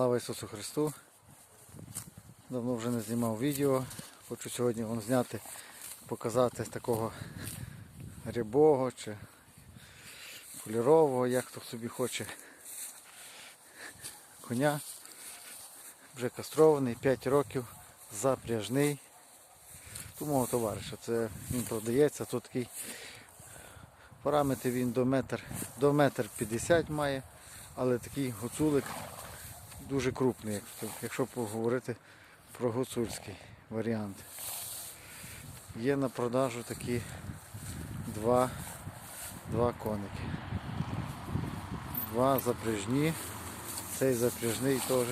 Слава Ісусу Христу! Давно вже не знімав відео. Хочу сьогодні вам зняти, показати такого рябого чи кольорового, як хто собі хоче. Коня. Вже кастрований, 5 років, запряжний. Тут мого товариша. Це він продається, тут такий параметр він до метр, до метр 50 має, але такий гуцулик дуже крупний, якщо- поговорити про гуцульський варіант. Є на продажу такі два, два коники. Два запряжні. Цей запряжний теж.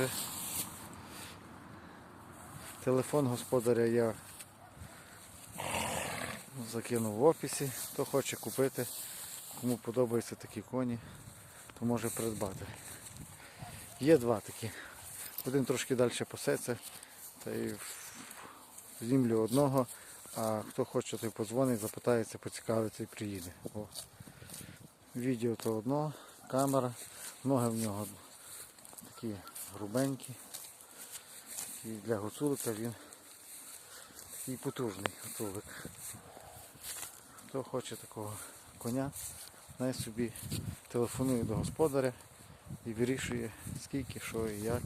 Телефон господаря я закинув в описі. Хто хоче купити, кому подобаються такі коні, то може придбати. Є два такі. Один трошки далі пасеться, та й знімлю одного, а хто хоче, той подзвонить, запитається, поцікавиться і приїде. Бо відео то одно, камера, ноги в нього такі грубенькі. І для гуцулика він такий потужний гуцулик. Хто хоче такого коня, най собі телефонує до господаря і вирішує скільки, що і як,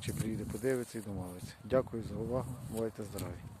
чи приїде подивитися і домовиться. Дякую за увагу, бувайте здорові.